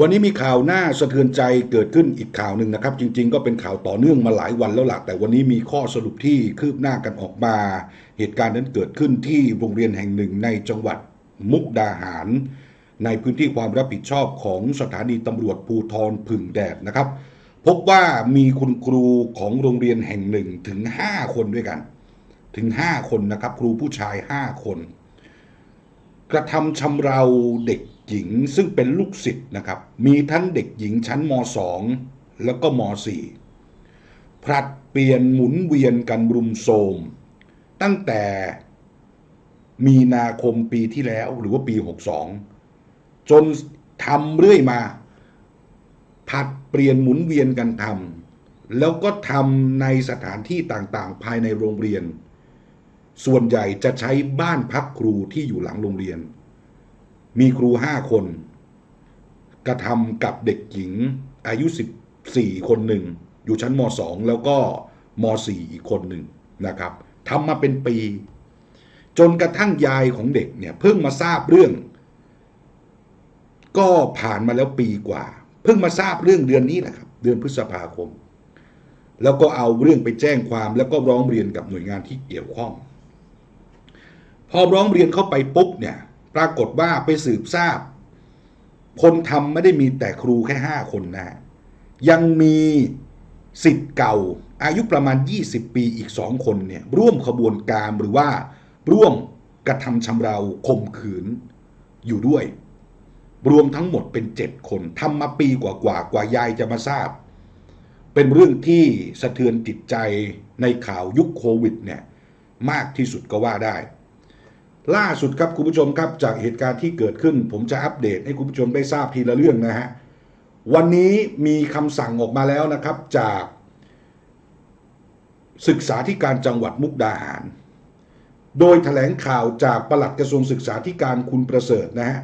วันนี้มีข่าวหน้าสะเทือนใจเกิดขึ้นอีกข่าวหนึ่งนะครับ จริง ๆ ก็เป็นข่าวต่อเนื่องมาหลายวันแล้วล่ะแต่วันนี้มีข้อสรุปที่คืบหน้ากันออกมา เหตุการณ์นั้นเกิดขึ้นที่โรงเรียนแห่งหนึ่งในจังหวัดมุกดาหาร ในพื้นที่ความรับผิดชอบของสถานีตำรวจภูทรผึ่งแดดนะครับ พบว่ามีคุณครูของโรงเรียนแห่งหนึ่งถึง 5 คนด้วยกัน ถึง 5 คนนะครับ ครูผู้ชาย 5 คน กระทำชำเราเด็ก หญิงซึ่งเป็นลูกศิษย์นะครับ มีทั้งเด็กหญิงชั้นม .2 แล้วก็ม .4 ผลัดเปลี่ยนหมุนเวียนกันรุมโทมตั้งแต่มีนาคมปีที่แล้วหรือว่าปี 62 จนทำเรื่อยมา ผัดเปลี่ยนหมุนเวียนกันทำแล้วก็ทำในสถานที่ต่างๆ ภายในโรงเรียน ส่วนใหญ่จะใช้บ้านพักครูที่อยู่หลังโรงเรียน มีครูห้าคน กระทำกับเด็กหญิงอายุ 14 คนหนึ่ง อยู่ชั้นม .2 แล้วก็ม .4 อีกคนหนึ่งนะครับทำมาเป็นปี จนกระทั่งยายของเด็กเนี่ยเพิ่งมาทราบเรื่อง ก็ผ่านมาแล้วปีกว่า เพิ่งมาทราบเรื่องเดือนนี้แหละครับ เดือนพฤษภาคม แล้วก็เอาเรื่องไปแจ้งความแล้วก็ร้องเรียนกับหน่วยงานที่เกี่ยวข้อง พอร้องเรียนเข้าไปปุ๊บเนี่ย ปรากฏว่าไปสืบทราบ คนทำไม่ได้มีแต่ครูแค่ห้าคนนะ ยังมีสิทธิ์เก่า อายุประมาณ 20 ปีอีกสองคนเนี่ยร่วมขบวนการหรือว่าร่วมกระทำชำเราข่มขืนอยู่ด้วย รวมทั้งหมดเป็น7คนทำมาปีกว่ากว่ากว่ายายจะมาทราบ เป็นเรื่องที่สะเทือนจิตใจในข่าวยุคโควิดเนี่ยมากที่สุดก็ว่าได้ ล่าสุดครับคุณผู้ชมครับจากเหตุการณ์ที่เกิดขึ้น ผมจะอัปเดตให้คุณผู้ชมได้ทราบทีละเรื่องนะฮะวันนี้มีคำสั่งออกมาแล้วนะครับจากศึกษาธิการจังหวัดมุกดาหาร โดยแถลงข่าวจากปลัดกระทรวงศึกษาธิการคุณประเสริฐนะฮะ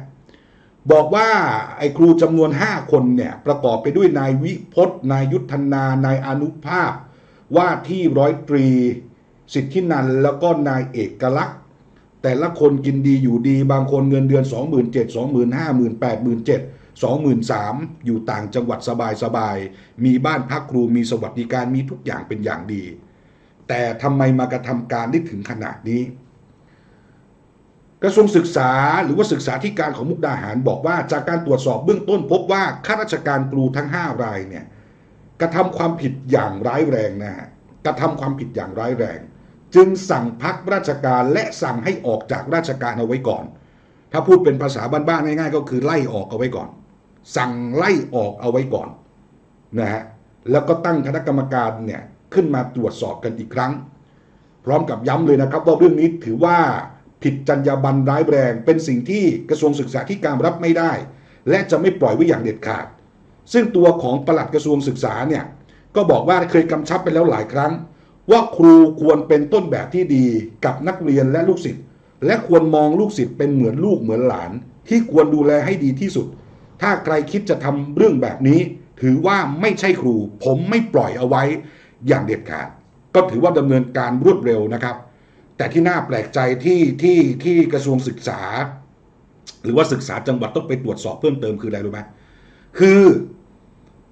บอกว่าไอ้ครูจำนวน 5 คนเนี่ยประกอบไปด้วยนายวิพจน์นายยุทธนานายอนุภาพ ว่าที่ร้อยตรี สิทธินันแล้วก็นายเอกลักษณ แต่ละคนกินดีอยู่ดี บางคนเงินเดือน27,000 25,000 87,000 23,000อยู่ต่างจังหวัดสบายๆ มีบ้านพักครู มีสวัสดิการ มีทุกอย่างเป็นอย่างดี แต่ทำไมมากระทำการได้ถึงขนาดนี้ กระทรวงศึกษาหรือว่าศึกษาธิการของมุกดาหารบอกว่าจากการตรวจสอบเบื้องต้นพบว่าข้าราชการครูทั้ง 5 รายเนี่ยกระทำความผิดอย่างร้ายแรงนะฮะกระทำความผิดอย่างร้ายแรง จึงสั่งพักราชการและสั่งให้ออกจากราชการเอาไว้ก่อน ถ้าพูดเป็นภาษาบ้านๆง่ายๆ ก็คือไล่ออกเอาไว้ก่อน สั่งไล่ออกเอาไว้ก่อนนะฮะแล้วก็ตั้งคณะกรรมการเนี่ยขึ้นมาตรวจสอบกันอีกครั้ง พร้อมกับย้ำเลยนะครับว่าเรื่องนี้ถือว่าผิดจรรยาบรรณร้ายแรง เป็นสิ่งที่กระทรวงศึกษาธิการรับไม่ได้ และจะไม่ปล่อยไว้อย่างเด็ดขาด ซึ่งตัวของปลัดกระทรวงศึกษาเนี่ยก็บอกว่าเคยกำชับไปแล้วหลายครั้ง ว่าครูควรเป็นต้นแบบที่ดีกับนักเรียนและลูกศิษย์และควรมองลูกศิษย์เป็นเหมือนลูกเหมือนหลาน ที่ควรดูแลให้ดีที่สุด ถ้าใครคิดจะทำเรื่องแบบนี้ ถือว่าไม่ใช่ครู ผมไม่ปล่อยเอาไว้อย่างเด็ดขาด ก็ถือว่าดำเนินการรวดเร็วนะครับ แต่ที่น่าแปลกใจที่ที่ที่กระทรวงศึกษา หรือว่าศึกษาจังหวัดต้องไปตรวจสอบเพิ่มเติมคืออะไรรู้ไหมคือ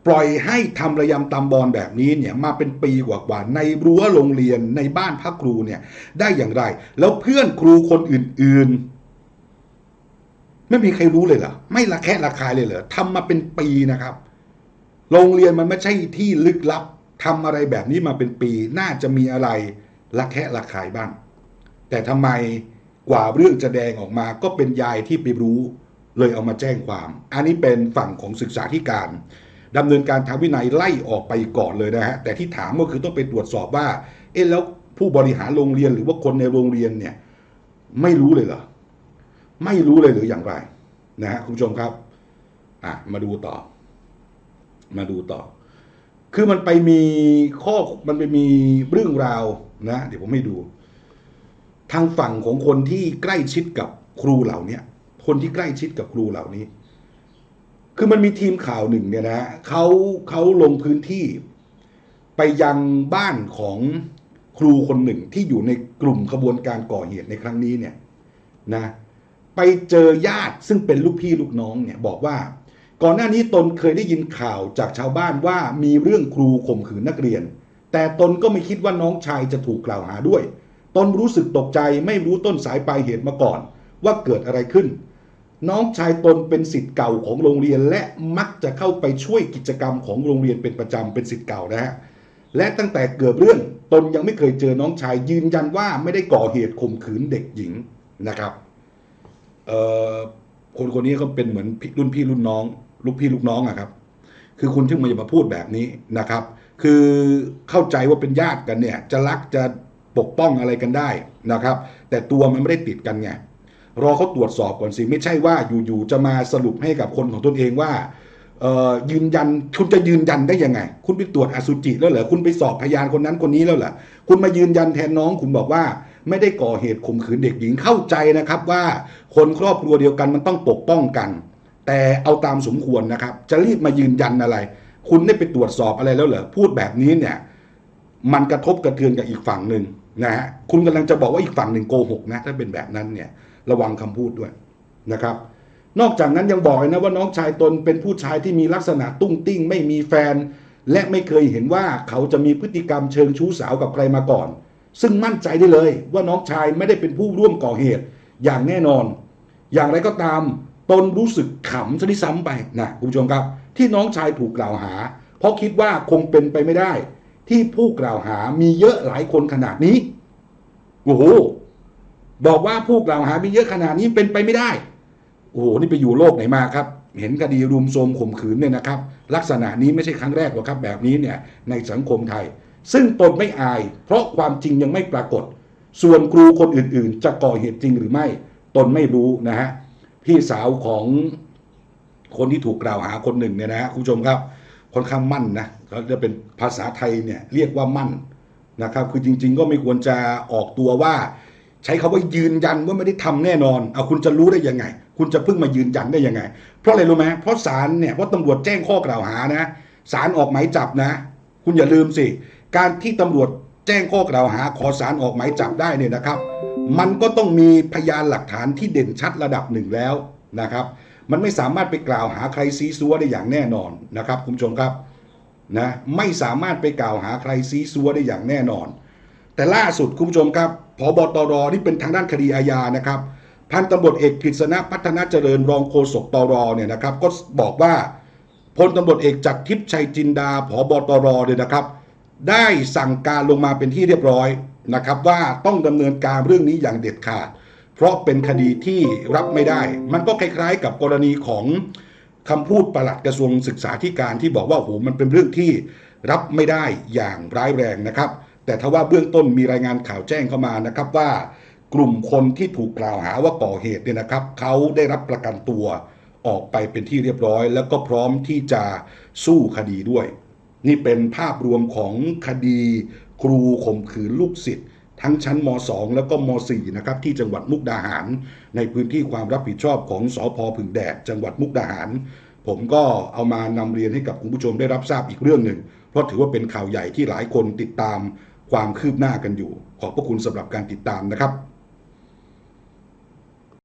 ปล่อยให้ทำระยำตำบอลแบบนี้เนี่ยมาเป็นปีกว่าๆในรั้วโรงเรียนในบ้านพักครูเนี่ยได้อย่างไร แล้วเพื่อนครูคนอื่นๆ ไม่มีใครรู้เลยเหรอไม่ละแคะระคายเลยเหรอทำมาเป็นปีนะครับ โรงเรียนมันไม่ใช่ที่ลึกลับทำอะไรแบบนี้มาเป็นปีน่าจะมีอะไรละแคะระคายบ้าง แต่ทำไมกว่าเรื่องจะแดงออกมาก็เป็นยายที่ไปรู้ เลยเอามาแจ้งความ อันนี้เป็นฝั่งของศึกษาธิการ ดำเนินการทางวินัยไล่ออกไปก่อนเลยนะฮะแต่ที่ถามก็คือต้องไปตรวจสอบว่า เอ๊ะแล้วผู้บริหารโรงเรียนหรือว่าคนในโรงเรียนเนี่ยไม่รู้เลยเหรอไม่รู้เลยหรืออย่างไรนะฮะคุณผู้ชมครับอะมาดูต่อ มาดูต่อ คือมันไปมีข้อมันไปมีเรื่องราวนะ เดี๋ยวผมให้ดู ทางฝั่งของคนที่ใกล้ชิดกับครูเหล่านี้คนที่ใกล้ชิดกับครูเหล่านี้ คือมันมีทีมข่าวหนึ่งเนี่ยนะเขาเขาลงพื้นที่ ไปยังบ้านของครูคนหนึ่งที่อยู่ในกลุ่มขบวนการก่อเหตุในครั้งนี้เนี่ยนะไปเจอญาติซึ่งเป็นลูกพี่ลูกน้องเนี่ยบอกว่า ก่อนหน้านี้ตนเคยได้ยินข่าวจากชาวบ้านว่ามีเรื่องครูข่มขืนนักเรียน แต่ตนก็ไม่คิดว่าน้องชายจะถูกกล่าวหาด้วย ตนรู้สึกตกใจไม่รู้ต้นสายปลายเหตุมาก่อน ว่าเกิดอะไรขึ้น น้องชายตนเป็นสิทธิ์เก่าของโรงเรียน และมักจะเข้าไปช่วยกิจกรรมของโรงเรียนเป็นประจำเป็นสิทธิ์เก่านะฮะและตั้งแต่เกิดเรื่องตนยังไม่เคยเจอน้องชายยืนยันว่าไม่ได้ก่อเหตุข่มขืนเด็กหญิงนะครับคนคนนี้ก็เป็นเหมือนรุ่นพี่รุ่นน้อง ลูกพี่ลูกน้องอะครับ คือคุณถึงมาอย่ามาพูดแบบนี้นะครับ คือเข้าใจว่าเป็นญาติกันเนี่ย จะรักจะปกป้องอะไรกันได้นะครับ แต่ตัวมันไม่ได้ติดกันไง รอเขาตรวจสอบก่อนสิ ไม่ใช่ว่าอยู่ๆจะมาสรุปให้กับคนของตนเองว่ายืนยันคุณจะยืนยันได้ยังไง คุณไปตรวจอสุจิแล้วเหรอคุณไปสอบพยานคนนั้นคนนี้แล้วเหรอคุณมายืนยันแทนน้องคุณบอกว่าไม่ได้ก่อเหตุข่มขืนเด็กหญิงเข้าใจนะครับว่าคนครอบครัวเดียวกันมันต้องปกป้องกัน แต่เอาตามสมควรนะครับ จะรีบมายืนยันอะไร คุณได้ไปตรวจสอบอะไรแล้วเหรอพูดแบบนี้เนี่ย มันกระทบกระเทือนกับอีกฝั่งหนึ่งนะฮะคุณกำลังจะบอกว่าอีกฝั่งหนึ่งโกหกนะถ้าเป็นแบบนั้นเนี่ย ระวังคำพูดด้วยนะครับ นอกจากนั้นยังบอกเลยนะว่าน้องชายตนเป็นผู้ชายที่มีลักษณะตุ้งติ้ง ไม่มีแฟน และไม่เคยเห็นว่าเขาจะมีพฤติกรรมเชิงชู้สาวกับใครมาก่อน ซึ่งมั่นใจได้เลยว่าน้องชายไม่ได้เป็นผู้ร่วมก่อเหตุอย่างแน่นอน อย่างไรก็ตามตนรู้สึกขำซะที่ซ้ำไปนะคุณผู้ชมครับ ที่น้องชายถูกกล่าวหา เพราะคิดว่าคงเป็นไปไม่ได้ ที่ผู้กล่าวหามีเยอะหลายคนขนาดนี้โอ้โห บอกว่าผู้กล่าวหามีเยอะขนาดนี้เป็นไปไม่ได้ โอ้โหนี่ไปอยู่โลกไหนมาครับ เห็นคดีรุมโทรมข่มขืนเนี่ยนะครับ ลักษณะนี้ไม่ใช่ครั้งแรกหรอกครับ แบบนี้เนี่ยในสังคมไทย ซึ่งตนไม่อาย เพราะความจริงยังไม่ปรากฏ ส่วนครูคนอื่นๆ จะก่อเหตุจริงหรือไม่ ตนไม่รู้นะฮะพี่สาวของคนที่ถูกกล่าวหาคนหนึ่งเนี่ยนะฮะคุณผู้ชมครับค่อนข้างมั่นนะเขาจะเป็นภาษาไทยเนี่ยเรียกว่ามั่นนะครับ คือจริง ๆ ก็ไม่ควรจะออกตัวว่า ใช้คาว่ายืนยันว่าไม่ได้ทำแน่นอนเอาคุณจะรู้ได้ยังไง คุณจะเพิ่งมายืนยันได้ยังไง เพราะอะไรรู้ไหมเพราะศาลเนี่ยเพราะตำรวจแจ้งข้อกล่าวหานะศาลออกหมายจับนะ คุณอย่าลืมสิ การที่ตำรวจแจ้งข้อกล่าวหา ขอศาลออกหมายจับได้เนี่ยนะครับ มันก็ต้องมีพยานหลักฐานที่เด่นชัดระดับหนึ่งแล้วนะครับ มันไม่สามารถไปกล่าวหาใครซีซัวได้อย่างแน่นอนนะครับ คุณผู้ชมครับนะไม่สามารถไปกล่าวหาใครซีซัวได้อย่างแน่นอน แต่ล่าสุดคุณผู้ชมครับพบตรนี่เป็นทางด้านคดีอาญานะครับ พันตำรวจเอกกฤษณะพัฒนาเจริญรองโฆษกตรเนี่ยนะครับ ก็บอกว่าพลตำรวจเอกจากทิพย์ชัยจินดาผบตรเนี่ยนะครับ ได้สั่งการลงมาเป็นที่เรียบร้อยนะครับ ว่าต้องดำเนินการเรื่องนี้อย่างเด็ดขาด เพราะเป็นคดีที่รับไม่ได้ มันก็คล้ายๆ กับกรณีของคำพูดประหลัดกระทรวงศึกษาธิการที่บอกว่าโอ้โหมันเป็นเรื่องที่รับไม่ได้อย่างร้ายแรงนะครับ แต่ถ้าว่าเบื้องต้นมีรายงานข่าวแจ้งเข้ามานะครับว่ากลุ่มคนที่ถูกกล่าวหาว่าก่อเหตุเนี่ยนะครับเขาได้รับประกันตัวออกไปเป็นที่เรียบร้อย แล้วก็พร้อมที่จะสู้คดีด้วย นี่เป็นภาพรวมของคดีครูข่มขืนลูกศิษย์ทั้งชั้นม .2 แล้วก็ม .4 นะครับที่จังหวัดมุกดาหาร ในพื้นที่ความรับผิดชอบของสอพผึ่งแดด จังหวัดมุกดาหาร ผมก็เอามานำเรียนให้กับคุณผู้ชมได้รับทราบอีกเรื่องหนึ่ง เพราะถือว่าเป็นข่าวใหญ่ที่หลายคนติดตาม ความคืบหน้ากันอยู่ ขอบพระคุณสำหรับการติดตามนะครับ